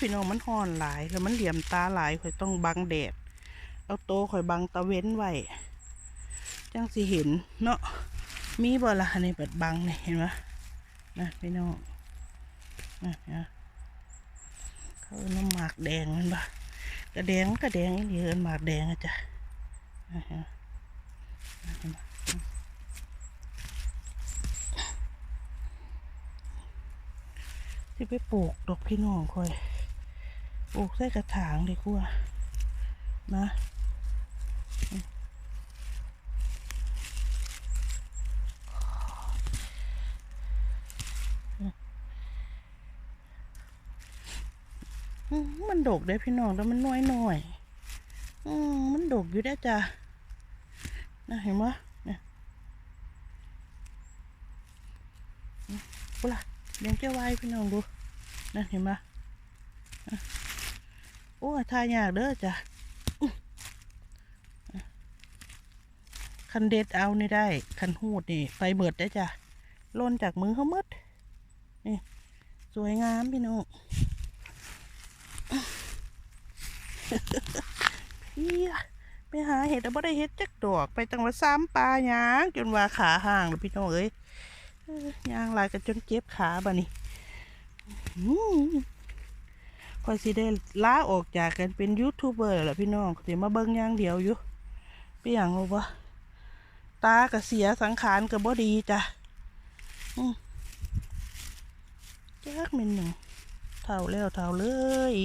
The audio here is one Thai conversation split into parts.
พี่น้องมันห่อนหลายแล้วมันเหลี่ยมตาหลายข่อยต้องบังแดด เอาโตข่อยบังตะเว้นไว้จังสิเห็นเนาะมีบ่ละในเปิดบังนี่เห็นปะนะพี่น้องนะนะเขาเน้ำหมากแดงมันปะกระแดงกระแดงนี่เอินหมากแดงอะจ้ะนะฮะที่ไปปลูกดอกพี่น้องคอย ปลูกใส่กระถางดีกว่านะมันดกได้พี่น้องแต่มันน้อยหน่อยอืมมันดกอยู่ได้จ้ะนะเห็นไหมเนี่ยอืมปุ๊ล่ะเลี้ยงเจ้าไว้พี่น้องดูนั่นเห็นไหม อ้ทายากเด้อจ้ะคันเด็ดเอานี่ได้คันหูดนี่ไฟเบิดได้จ้ะล่นจากมือเขาหมดนี่สวยงามพี่น้องพี่ไปหาเห็ดแต่บ่ได้เห็ดจักดอกไปตั้งว่าซ้ำปลาหยางจนว่าขาห่างแล้วพี่น้องเอ้ยยางลายกันจนเจ็บขาบ่นี่อื คอยสิได้ลาออกจากกันเป็นยูทูบเบอร์แหละพี่น้องเดี๋ยวมาเบิ่งอย่างเดียวอยู่เปียงรู้ปะตาก็เสียสังขารก็บ่ดีจ้ะอืมจักเมนหนึ่งเท่าแล้วเท่าเลย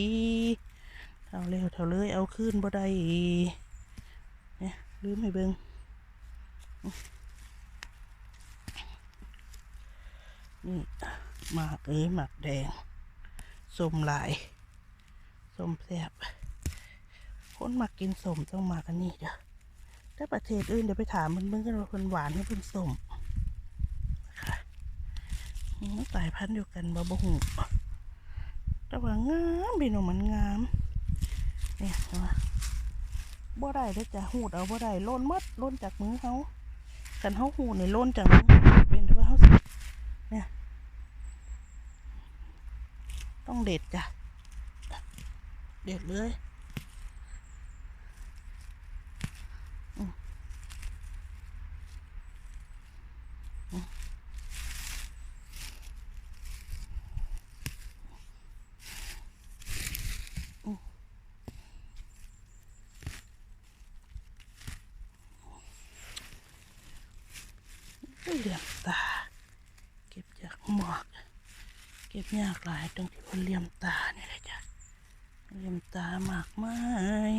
เท่าแล้วเท่าเลยเอาขึ้นบ่ได้เนี่ยลืมให้เบิ่งนี่หมากเอ้ยหมากแดงส้มหลาย ส้มแซบคนมากินส้มต้องมากันนี่เด้อถ้าประเทศอื่นเดี๋ยวไปถามมันเบิ่งกันว่าเพิ่นหวานหรือเพิ่นส้มนะคะอืมสายพันธุ์เดียวกันบ่บ่หูแต่ว่างามพี่น้องมันงามเนี่ยนะบ่ได้เด้จ้ะหูดเอาบ่ได้ล่นหมดล่นจากมือเขากันเขาหูดนี่ล่นจากมือเป็นแต่ว่าเขาเนี่ยต้องเด็ดจ้ะ เด็ดเลยอืมอืมอืมเหลี่ยมตา เก็บจากหมอก เก็บยากหลายตรงที่มันเหลี่ยมตาเนี่ยแหละจ้ะ เลี่ยมตามากมาย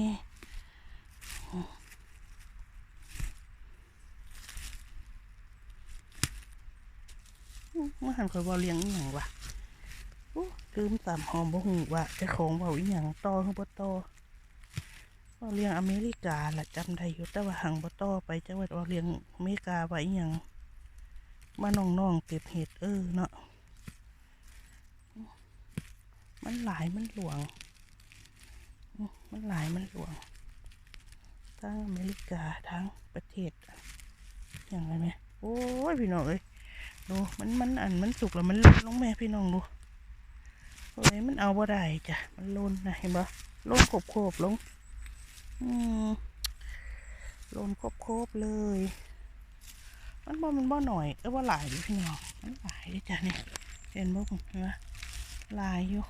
มาหันคอยบอเลี้ยงอหย่างวะโอ้ลืมตามหอมบ่หูว่าจะของเบาอีหยังต่อคือบ่ต่อว่าเลี้ยงอเมริกาละจำได้อยู่แต่ว่าหังบ่ต่อไปจังหวัดว่าเลี้ยงอเมริกาไว้อหยังมาน้องๆเก็บเห็ดเออเนาะมันหลายมันหลวง มันหลายมันหลวง ทั้งอเมริกาทั้งประเทศ อย่างไรไหมโอ้ยพี่น้องเอ้ยดูมันมันอันมันสุกแล้วมันล่นลงแม่พี่น้องดูเฮ้ยมันเอาบ่ได้จ้ะมันล่นนะเห็นปะล่นโคบโคบลงอืมล่นโคบโคบเลย มันบ่มันบ่หน่อยเออว่าหลายพี่น้องมันหลายจ้ะเนี่ยเห็นบ่เห็นปะหลายอยู่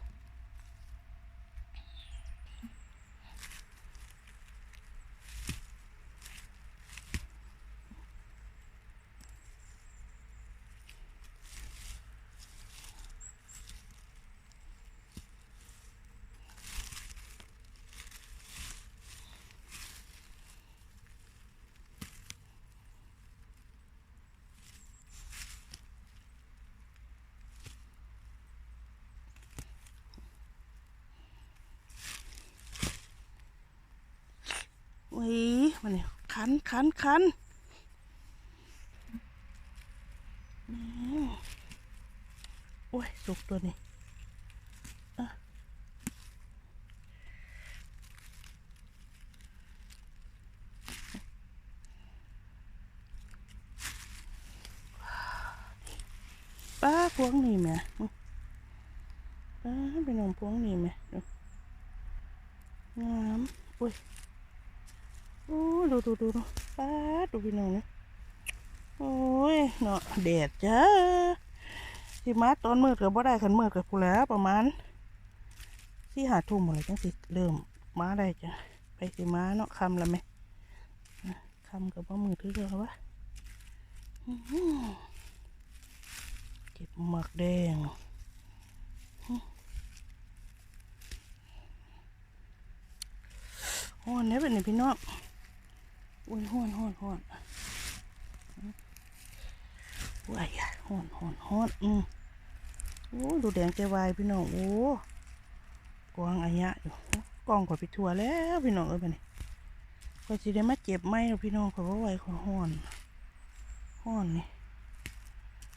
อุ้ย มันเนี่ยคันคันคันโอ้ยสุกตัวนี้ป้าพวงนี่แม่ป้าเป็นองพวงนี่ไหมดูงามอุ้ย โอ้ดูดูดูดูป้าดูพี่น้องนี่ยโอ้ยเนาะแดดจ้าสิมาตอนมืดก็บ่ได้ขันมืดกับกูแล้วประมาณสี่หาทุ่มหมดเลยจังสิเริ่มมาได้จ้ะไปสิมาเนาะคำละไหมคำกับว่ามือถือเดียวะเก็บหมักแดงห้อเนี่ยเป็นไงพี่น้อง อุ้ยห้อนห้อนห้อนว้ายอะห้อนห้อนหอนอืมโอ้ดูแดงใจวายพี่น้องโอ้กวางอายะอยู่กองกว่าไปทัวแล้วพี่น้องเอ้ยไปนี่ก็จะได้มาเจ็บไหมเนาพี่น้องเพราะว่าไวขอห้อนห้อนนี่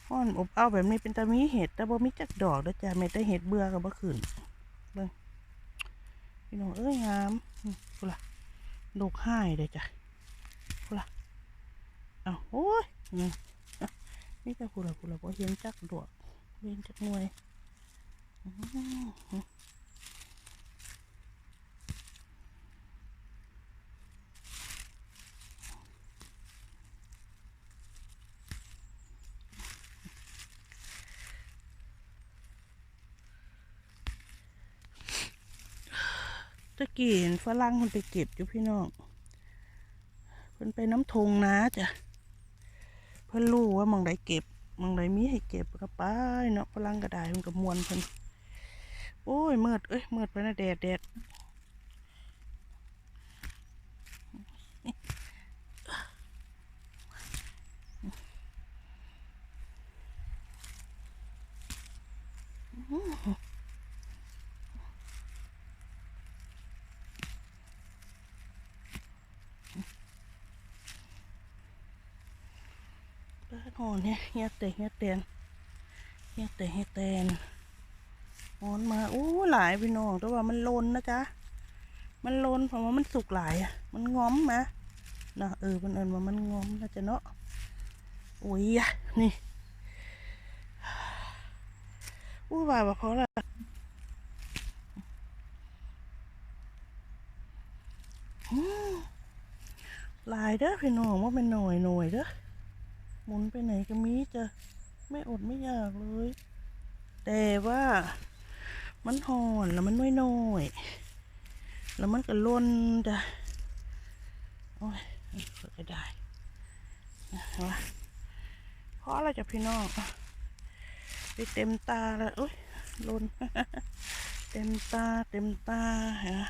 ห้อนอบเอาวแบบนี้เป็นตามีเห็ดแต่บ่มีจักดอกเด้อจ้าแม่แต่เห็ดเบื่อกับบ่ขึ้นเบิ่งพี่น้องเอ้ยงามอืมพูละลูกห้ายเลยจ้ะ เอาโอ้ยนี่อะนี่จะพูละพูละพอเห็นจักดวกเห็นจักหน่วยตะกี้เห็นฝรั่งมันไปเก็บอยู่พี่น้องเพิ่นไปน้ำทงนะจ้ะ เพิ่นรู้ว่ามองใดเก็บมองใดมีให้เก็บก็ไปเนาะพลังกระดายมันก็มวนเพิ่นโอ้ยเมืดเอ้ยเมืดไปนะแดดแดด เปิดหอนเนี่ยเฮียเตะเฮียเตนเฮียเตะเฮียเตนหอนมาอู้หลายพี่น้องแต่ว่ามันลนนะจ๊ะมันลนเพราะว่ามันสุกหลายอะมันง้อมนะนะเออมันเอินว่ามันง้อมนะจ๊ะเนาะอุ้ยอะนี่อู้ว่าว่าเพราะอะไรอืมหลายเด้อพี่น้องว่าเป็นหน่อยหน่อยเด้อ หมุนไปไหนก็มีจะไม่อดไม่อยากเลย แต่ว่ามันหอนแล้วมันน้อยน้อยแล้วมันก็ล่นจ้ะโอ้ยก็ได้นะว่าเพราะอะไรจ้ะพี่น้องไปเต็มตาแล้วโอ้ยล่นเต็มตาเต็มตาเห็นไหม